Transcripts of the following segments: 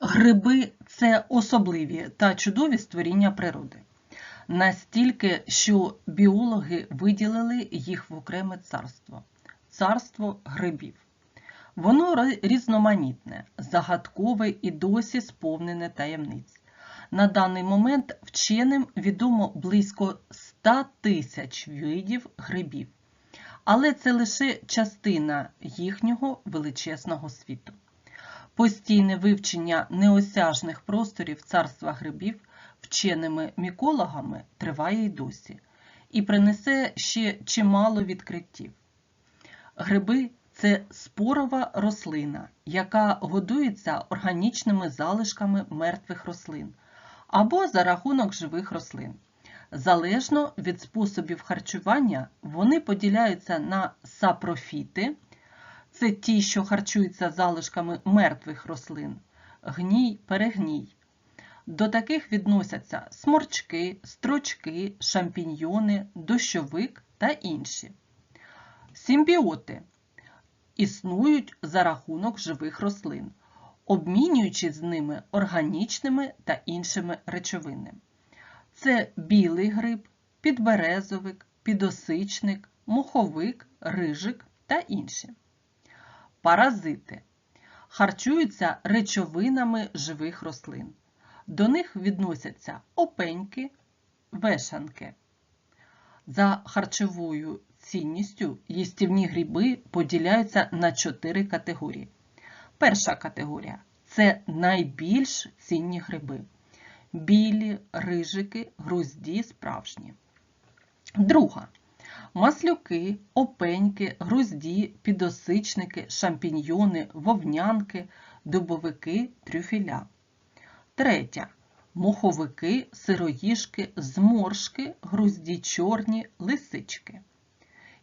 Гриби це особливі та чудові створіння природи. Настільки, що біологи виділили їх в окреме царство царство грибів. Воно різноманітне, загадкове і досі сповнене таємниць. На даний момент вченим відомо близько 100 тисяч видів грибів, але це лише частина їхнього величезного світу. Постійне вивчення неосяжних просторів царства грибів вченими мікологами триває й досі і принесе ще чимало відкриттів. Гриби це спорова рослина, яка годується органічними залишками мертвих рослин або за рахунок живих рослин. Залежно від способів харчування, вони поділяються на сапрофіти, це ті, що харчуються залишками мертвих рослин, гній, перегній. До таких відносяться сморчки, строчки, шампіньйони, дощовик та інші. Симбіоти існують за рахунок живих рослин, обмінюючись з ними органічними та іншими речовинами. Це білий гриб, підберезовик, підосичник, моховик, рижик та інші. Паразити харчуються речовинами живих рослин. До них відносяться опеньки, вешанки. За харчовою цінністю їстівні гриби поділяються на чотири категорії. Перша категорія це найбільш цінні гриби. Білі, рижики, грузді справжні. Друга маслюки, опеньки, грузді, підосичники, шампіньйони, вовнянки, дубовики, трюфіля. Третя моховики, сироїжки, зморшки, грузді чорні, лисички.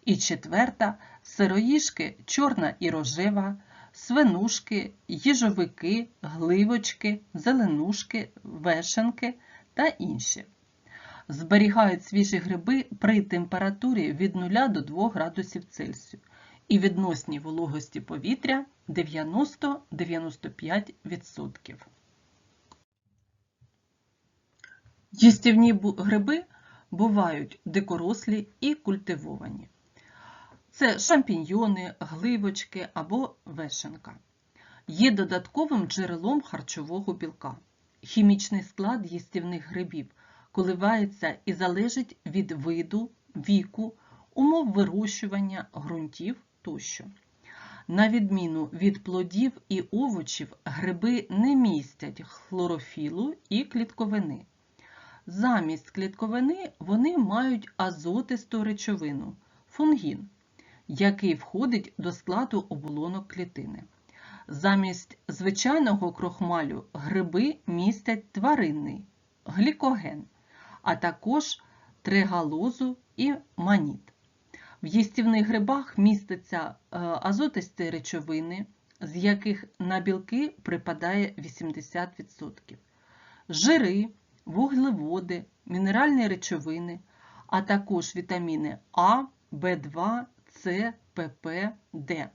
І четверта сироїжки, чорна і рожева, свинушки, їжовики, гливочки, зеленушки, вешенки та інші. Зберігають свіжі гриби при температурі від 0 до 2 градусів Цельсію і відносній вологості повітря 90-95%. Їстівні гриби бувають дикорослі і культивовані. Це шампіньйони, гливочки або вешенка. Є додатковим джерелом харчового білка. Хімічний склад їстівних грибів коливається і залежить від виду, віку, умов вирощування, ґрунтів тощо. На відміну від плодів і овочів, гриби не містять хлорофілу і клітковини. Замість клітковини вони мають азотисту речовину фунгін, який входить до складу оболонок клітини. Замість звичайного крохмалю гриби містять тваринний глікоген, а також тригалозу і маніт. В їстівних грибах містяться е, азотисті речовини, з яких на білки припадає 80%, жири, вуглеводи, мінеральні речовини, а також вітаміни А, В2, С, ПП, Д.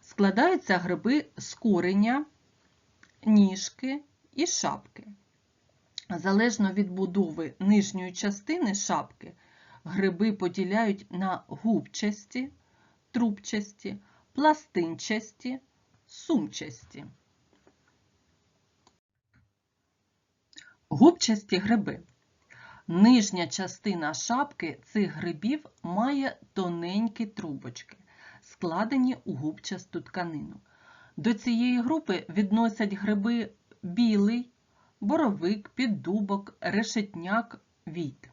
Складаються гриби з кореня, ніжки і шапки. Залежно від будови нижньої частини шапки, гриби поділяють на губчасті, трубчасті, пластинчасті, сумчасті. Губчасті гриби. Нижня частина шапки цих грибів має тоненькі трубочки, складені у губчасту тканину. До цієї групи відносять гриби білий, боровик, піддубок, решетняк, війт.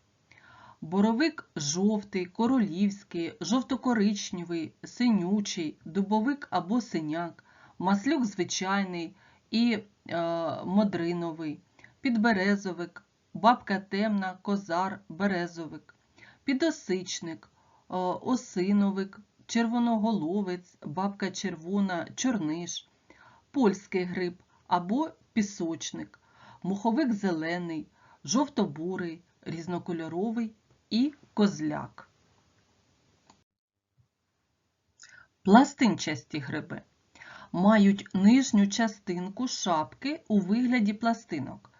Боровик жовтий, королівський, жовто-коричневий, синючий, дубовик або синяк, маслюк звичайний і е, модриновий, підберезовик, бабка темна, козар, березовик, підосичник, е, осиновик, червоноголовець, бабка червона, чорниш, польський гриб або пісочник, муховик зелений, жовто-бурий, різнокольоровий і козляк. Пластинчасті гриби. мають нижню частинку шапки у вигляді пластинок,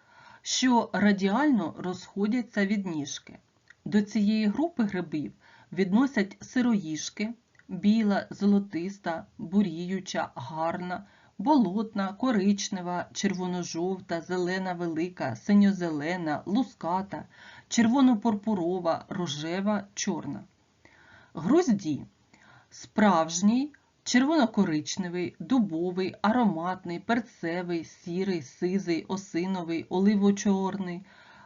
що радіально розходяться від ніжки. До цієї групи грибів відносять сироїжки, біла, золотиста, буріюча, гарна, болотна, коричнева, червоно-жовта, зелена велика, синьо-зелена, луската, червоно-пурпурова, рожева, чорна. Грузді справжній, червоно-коричневий, дубовий, ароматний, перцевий, сірий, сизий, осиновий, оливо-чорний,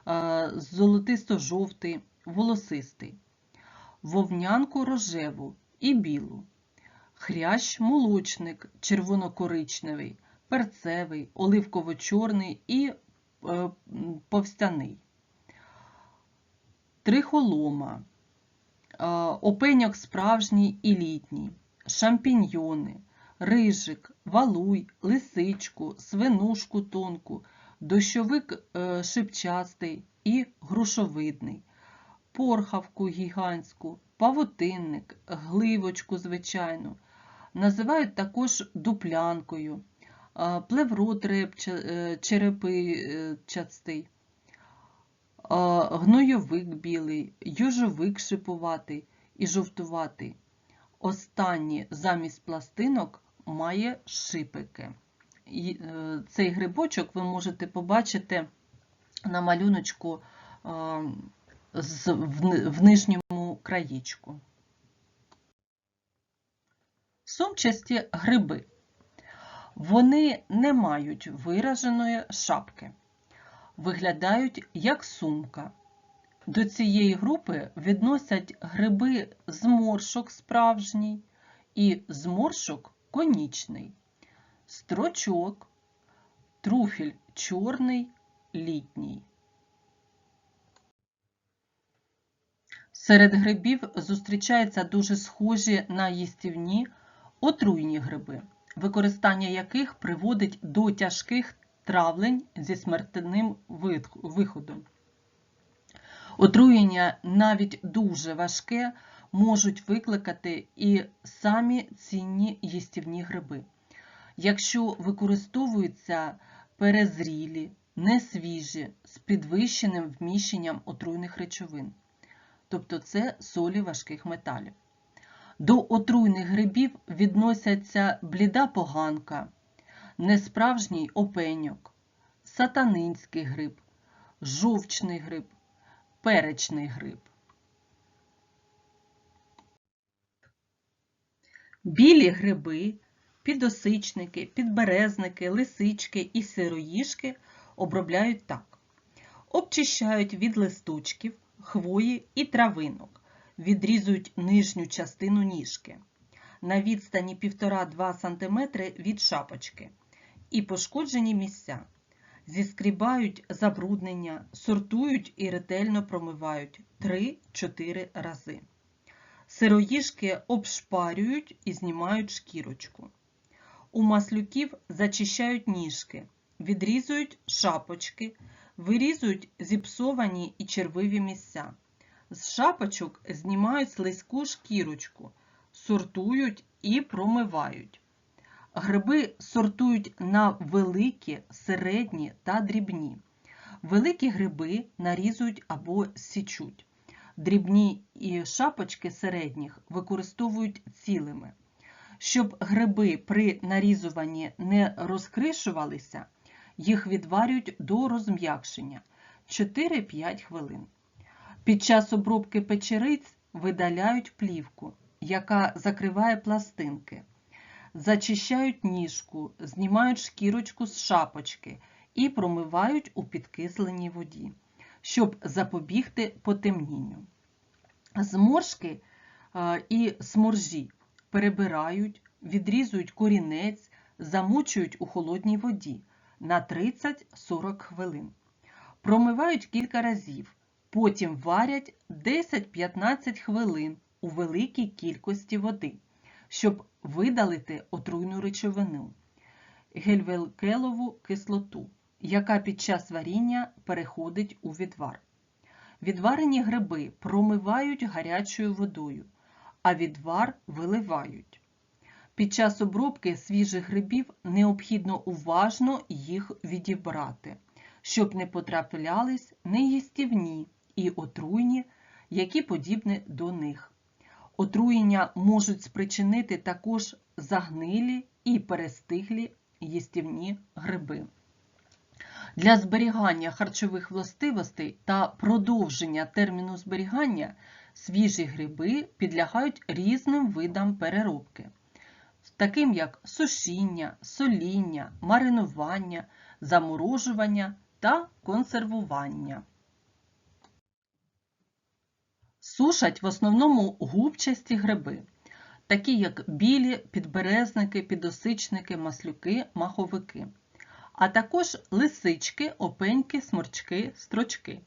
е, золотисто-жовтий, волосистий, вовнянку рожеву і білу, хрящ молочник, червоно-коричневий, перцевий, оливково-чорний і е, повстяний, трихолома, е, опеньок справжній і літній, шампіньйони, рижик, валуй, лисичку, свинушку тонку, дощовик е, шипчастий і грушовидний, порхавку гігантську, павутинник, гливочку звичайну. Називають також дуплянкою, плеврот репча- е, черепичастий, е, гнойовик білий, южовик шипуватий і жовтуватий. Останній замість пластинок має шипики. Е, Цей грибочок ви можете побачити на малюночку в нижньому краєчку. Сумчасті гриби. Вони не мають вираженої шапки, виглядають як сумка. До цієї групи відносять гриби зморшок справжній і зморшок конічний, строчок, труфіль чорний, літній. Серед грибів зустрічаються дуже схожі на їстівні отруйні гриби, використання яких приводить до тяжких травлень зі смертельним виходом. Отруєння навіть дуже важке можуть викликати і самі цінні їстівні гриби. Якщо використовуються перезрілі, несвіжі, з підвищеним вміщенням отруйних речовин, тобто це солі важких металів. До отруйних грибів відносяться бліда поганка, несправжній опеньок, сатанинський гриб, жовчний гриб, перечний гриб. Білі гриби, підосичники, підберезники, лисички і сироїжки обробляють так. Обчищають від листочків, хвої і травинок, відрізують нижню частину ніжки на відстані 1,5-2 см від шапочки і пошкоджені місця. Зіскрібають забруднення, сортують і ретельно промивають 3-4 рази. Сироїжки обшпарюють і знімають шкірочку. У маслюків зачищають ніжки, відрізують шапочки, вирізують зіпсовані і червиві місця. З шапочок знімають слизьку шкірочку, сортують і промивають. Гриби сортують на великі, середні та дрібні. Великі гриби нарізують або січуть. Дрібні і шапочки середніх використовують цілими. Щоб гриби при нарізуванні не розкришувалися, їх відварюють до розм'якшення 4-5 хвилин. Під час обробки печериць видаляють плівку, яка закриває пластинки, зачищають ніжку, знімають шкірочку з шапочки і промивають у підкисленій воді, щоб запобігти потемнінню. Зморшки е, і сморжі перебирають, відрізують корінець, замочують у холодній воді на 30-40 хвилин. Промивають кілька разів, потім варять 10-15 хвилин у великій кількості води, щоб видалити отруйну речовину гельвелкелову кислоту, яка під час варіння переходить у відвар. Відварені гриби промивають гарячою водою, а відвар виливають. Під час обробки свіжих грибів необхідно уважно їх відібрати, щоб не потраплялись неїстівні і отруйні, які подібні до них. Отруєння можуть спричинити також загнилі і перестиглі їстівні гриби. Для зберігання харчових властивостей та продовження терміну зберігання свіжі гриби підлягають різним видам переробки, таким як сушіння, соління, маринування, заморожування та консервування. Сушать в основному губчасті гриби, такі як білі, підберезники, підосичники, маслюки, маховики, а також лисички, опеньки, сморчки, строчки.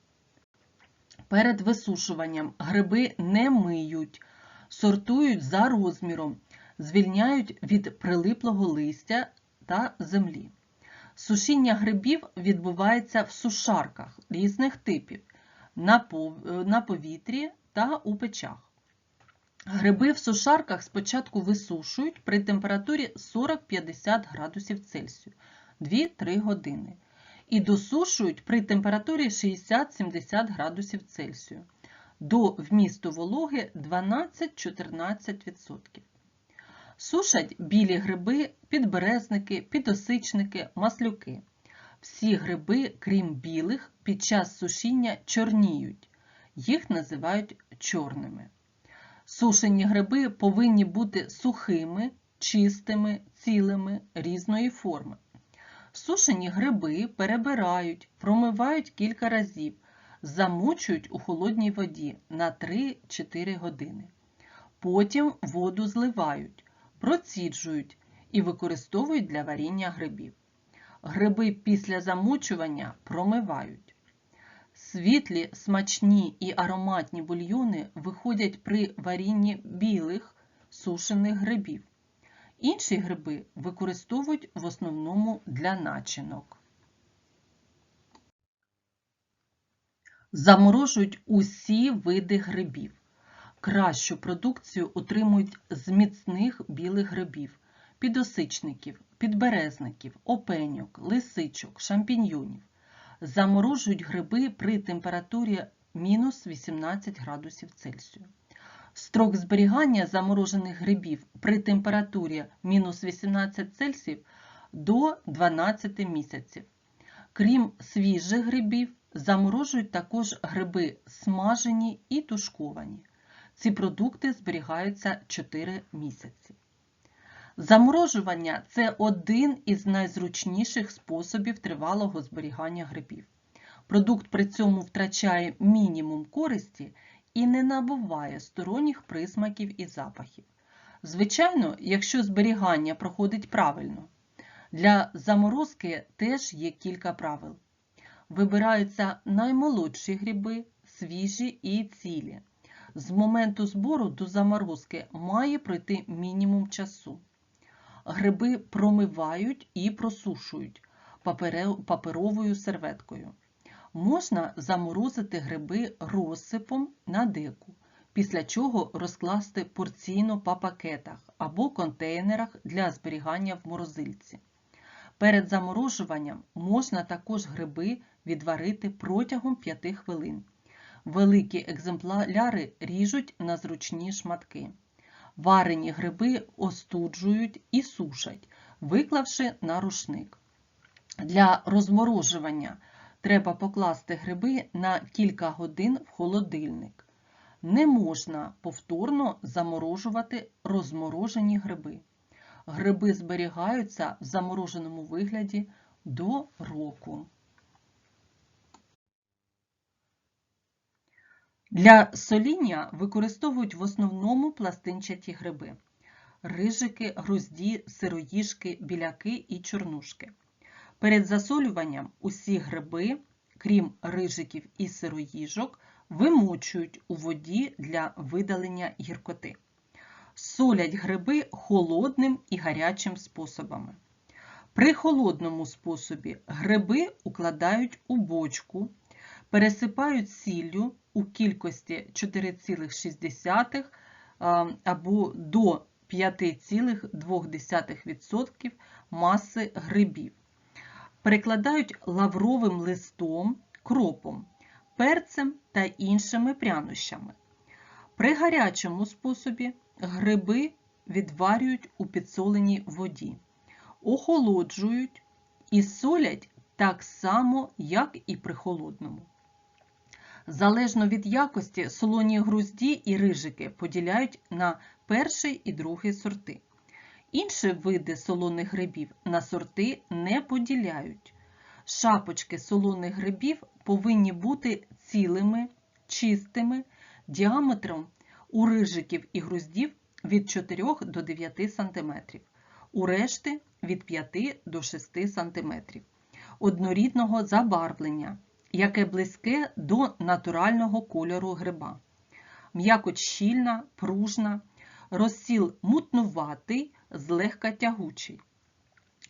Перед висушуванням гриби не миють, сортують за розміром, звільняють від прилиплого листя та землі. Сушіння грибів відбувається в сушарках різних типів на повітрі та у печах. Гриби в сушарках спочатку висушують при температурі 40-50 градусів Цельсію 2-3 години і досушують при температурі 60-70 градусів Цельсію до вмісту вологи 12-14%. Сушать білі гриби, підберезники, підосичники, маслюки. Всі гриби, крім білих, під час сушіння чорніють. Їх називають чорними. Сушені гриби повинні бути сухими, чистими, цілими, різної форми. Сушені гриби перебирають, промивають кілька разів, замочують у холодній воді на 3-4 години. Потім воду зливають, проціджують і використовують для варіння грибів. Гриби після замочування промивають. Світлі, смачні і ароматні бульйони виходять при варінні білих сушених грибів. Інші гриби використовують в основному для начинок. Заморожують усі види грибів. Кращу продукцію отримують з міцних білих грибів, підосичників, підберезників, опеньок, лисичок, шампіньйонів. Заморожують гриби при температурі мінус 18 градусів Цельсію. Строк зберігання заморожених грибів при температурі мінус 18 Цельсів до 12 місяців. Крім свіжих грибів, заморожують також гриби смажені і тушковані. Ці продукти зберігаються 4 місяці. Заморожування це один із найзручніших способів тривалого зберігання грибів. Продукт при цьому втрачає мінімум користі і не набуває сторонніх присмаків і запахів. Звичайно, якщо зберігання проходить правильно. Для заморозки теж є кілька правил. Вибираються наймолодші гриби, свіжі і цілі. З моменту збору до заморозки має пройти мінімум часу. Гриби промивають і просушують паперовою серветкою. Можна заморозити гриби розсипом на деку, після чого розкласти порційно по пакетах або контейнерах для зберігання в морозильці. Перед заморожуванням можна також гриби відварити протягом 5 хвилин. Великі екземпляри ріжуть на зручні шматки. Варені гриби остуджують і сушать, виклавши на рушник. Для розморожування треба покласти гриби на кілька годин в холодильник. Не можна повторно заморожувати розморожені гриби. Гриби зберігаються в замороженому вигляді до року. Для соління використовують в основному пластинчаті гриби рижики, грузді, сироїжки, біляки і чорнушки. Перед засолюванням усі гриби, крім рижиків і сироїжок, вимочують у воді для видалення гіркоти. Солять гриби холодним і гарячим способами. При холодному способі гриби укладають у бочку, пересипають сіллю у кількості 4,6 або до 5,2% маси грибів. Перекладають лавровим листом, кропом, перцем та іншими прянощами. При гарячому способі гриби відварюють у підсоленій воді, охолоджують і солять так само, як і при холодному. Залежно від якості, солоні грузді і рижики поділяють на перший і другий сорти. Інші види солоних грибів на сорти не поділяють. Шапочки солоних грибів повинні бути цілими, чистими, діаметром у рижиків і груздів від 4 до 9 см, у решти від 5 до 6 см, однорідного забарвлення, яке близьке до натурального кольору гриба. М'якоть щільна, пружна, розсіл мутнуватий, злегка тягучий.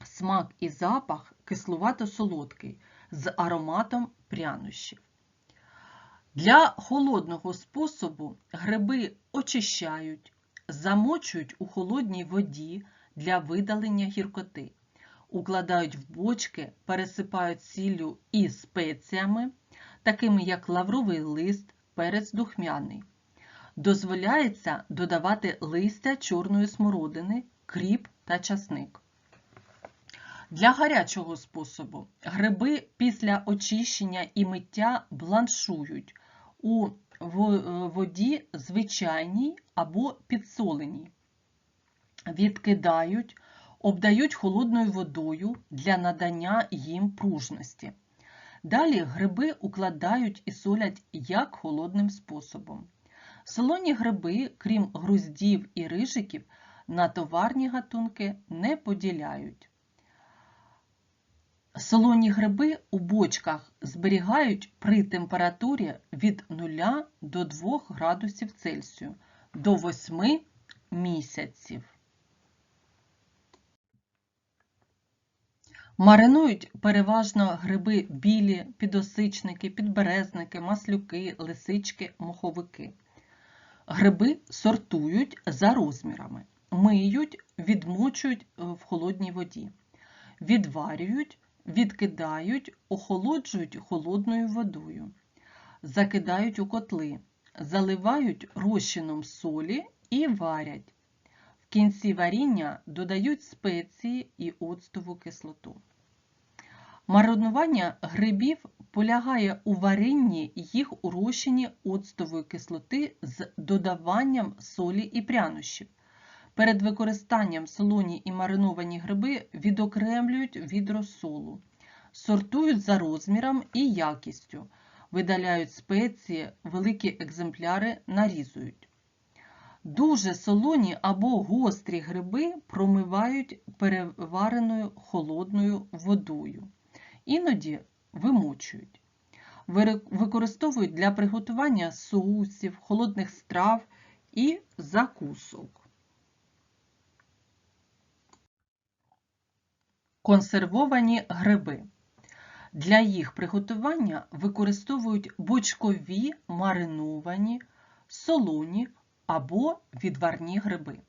Смак і запах кислувато-солодкий з ароматом прянощів. Для холодного способу гриби очищають, замочують у холодній воді для видалення гіркоти, укладають в бочки, пересипають сіллю і спеціями, такими як лавровий лист, перець духмяний. Дозволяється додавати листя чорної смородини, кріп та часник. Для гарячого способу гриби після очищення і миття бланшують у воді звичайній або підсоленій, відкидають, обдають холодною водою для надання їм пружності. Далі гриби укладають і солять як холодним способом. Солоні гриби, крім груздів і рижиків, на товарні гатунки не поділяють. Солоні гриби у бочках зберігають при температурі від 0 до 2 градусів Цельсію до 8 місяців. Маринують переважно гриби білі, підосичники, підберезники, маслюки, лисички, моховики. Гриби сортують за розмірами, миють, відмочують в холодній воді, відварюють, відкидають, охолоджують холодною водою, закидають у котли, заливають розчином солі і варять. Кінці варіння додають спеції і оцтову кислоту. Маринування грибів полягає у варінні їх у розчині оцтової кислоти з додаванням солі і прянощів. Перед використанням солоні і мариновані гриби відокремлюють від розсолу, сортують за розміром і якістю, видаляють спеції, великі екземпляри нарізують. Дуже солоні або гострі гриби промивають перевареною холодною водою. Іноді вимочують. Використовують для приготування соусів, холодних страв і закусок. Консервовані гриби. Для їх приготування використовують бочкові мариновані, солоні або відварні гриби,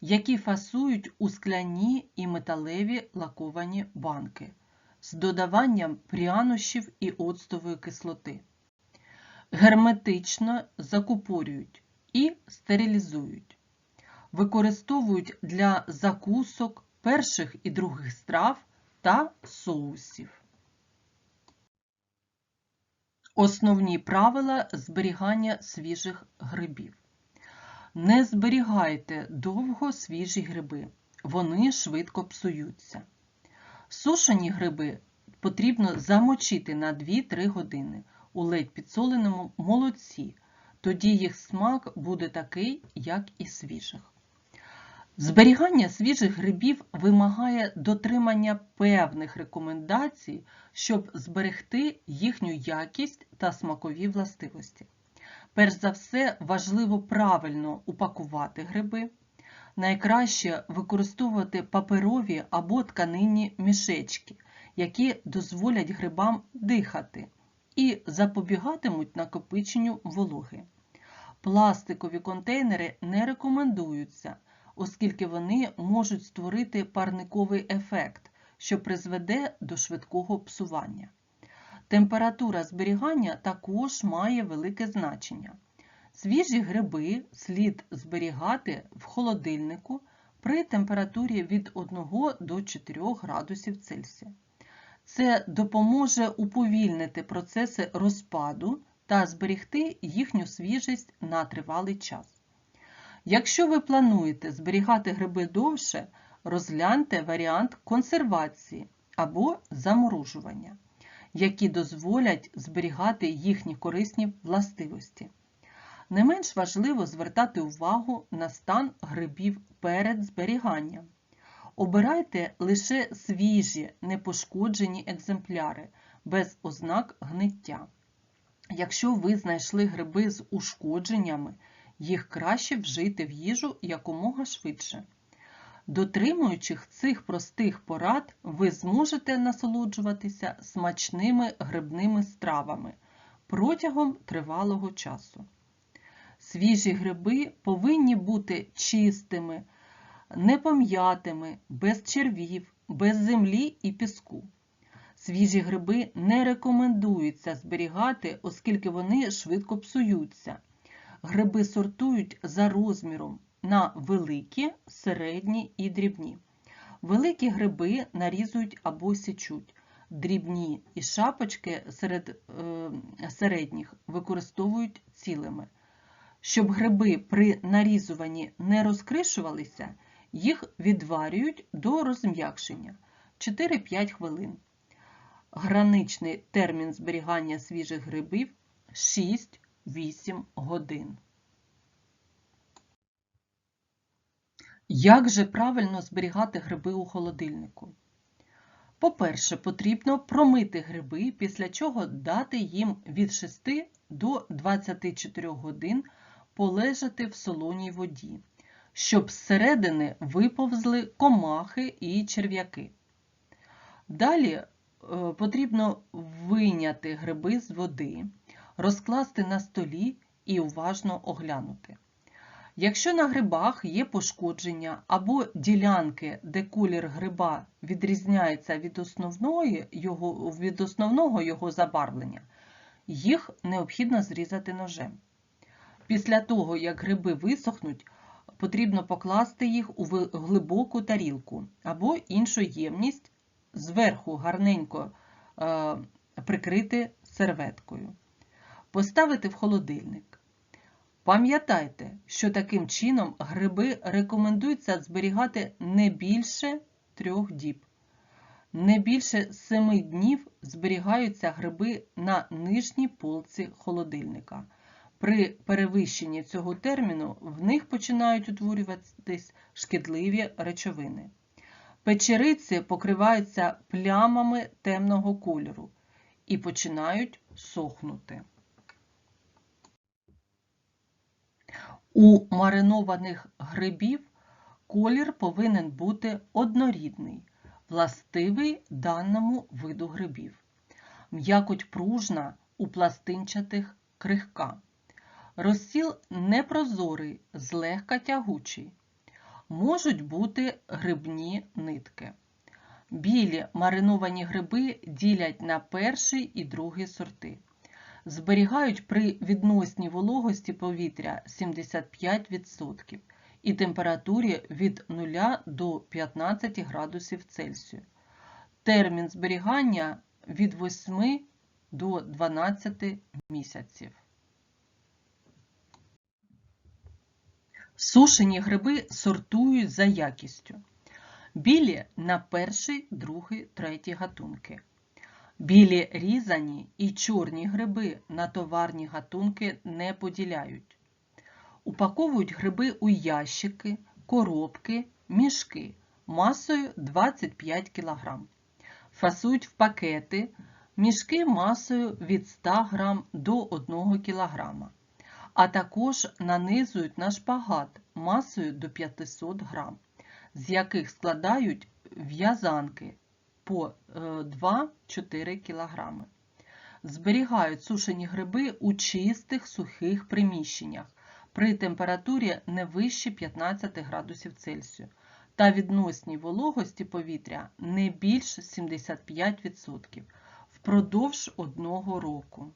які фасують у скляні і металеві лаковані банки з додаванням прянощів і оцтової кислоти. Герметично закупорюють і стерилізують. Використовують для закусок перших і других страв та соусів. Основні правила зберігання свіжих грибів. Не зберігайте довго свіжі гриби, вони швидко псуються. Сушені гриби потрібно замочити на 2-3 години у ледь підсоленому молоці, тоді їх смак буде такий, як і свіжих. Зберігання свіжих грибів вимагає дотримання певних рекомендацій, щоб зберегти їхню якість та смакові властивості. Перш за все, важливо правильно упакувати гриби. Найкраще використовувати паперові або тканинні мішечки, які дозволять грибам дихати і запобігатимуть накопиченню вологи. Пластикові контейнери не рекомендуються оскільки вони можуть створити парниковий ефект, що призведе до швидкого псування. Температура зберігання також має велике значення. Свіжі гриби слід зберігати в холодильнику при температурі від 1 до 4 градусів Цельсія. Це допоможе уповільнити процеси розпаду та зберегти їхню свіжість на тривалий час. Якщо ви плануєте зберігати гриби довше, розгляньте варіант консервації або заморожування, які дозволять зберігати їхні корисні властивості. Не менш важливо звертати увагу на стан грибів перед зберіганням. Обирайте лише свіжі, непошкоджені екземпляри без ознак гниття. Якщо ви знайшли гриби з ушкодженнями, їх краще вжити в їжу якомога швидше. Дотримуючись цих простих порад, ви зможете насолоджуватися смачними грибними стравами протягом тривалого часу. Свіжі гриби повинні бути чистими, непом'ятими, без червів, без землі і піску. Свіжі гриби не рекомендується зберігати, оскільки вони швидко псуються. Гриби сортують за розміром на великі, середні і дрібні. Великі гриби нарізують або січуть. Дрібні і шапочки серед е, середніх використовують цілими. Щоб гриби при нарізуванні не розкришувалися, їх відварюють до розм'якшення 4-5 хвилин. Граничний термін зберігання свіжих грибів 6-8 годин. Як же правильно зберігати гриби у холодильнику? По-перше, потрібно промити гриби, після чого дати їм від 6 до 24 годин полежати в солоній воді, щоб зсередини виповзли комахи і черв'яки. Далі е, потрібно вийняти гриби з води, розкласти на столі і уважно оглянути. Якщо на грибах є пошкодження або ділянки, де колір гриба відрізняється від основного його, від основного його забарвлення, їх необхідно зрізати ножем. Після того, як гриби висохнуть, потрібно покласти їх у глибоку тарілку або іншу ємність, зверху гарненько е, прикрити серветкою, поставити в холодильник. Пам'ятайте, що таким чином гриби рекомендується зберігати не більше трьох діб. Не більше семи днів зберігаються гриби на нижній полці холодильника. При перевищенні цього терміну в них починають утворюватись шкідливі речовини. Печериці покриваються плямами темного кольору і починають сохнути. У маринованих грибів колір повинен бути однорідний, властивий даному виду грибів. М'якоть пружна у пластинчатих крихка. Розсіл непрозорий, злегка тягучий. Можуть бути грибні нитки. Білі мариновані гриби ділять на перший і другий сорти. Зберігають при відносній вологості повітря 75% і температурі від 0 до 15 градусів Цельсію. Термін зберігання від 8 до 12 місяців. Сушені гриби сортують за якістю. Білі на перший, другий, третій гатунки. Білі різані і чорні гриби на товарні гатунки не поділяють. Упаковують гриби у ящики, коробки, мішки масою 25 кг. Фасують в пакети, мішки масою від 100 г до 1 кг а також нанизують на шпагат масою до 500 г, з яких складають в'язанки по 2-4 кг. Зберігають сушені гриби у чистих сухих приміщеннях, при температурі не вище 15 градусів Цельсію та відносній вологості повітря не більш 75% впродовж одного року.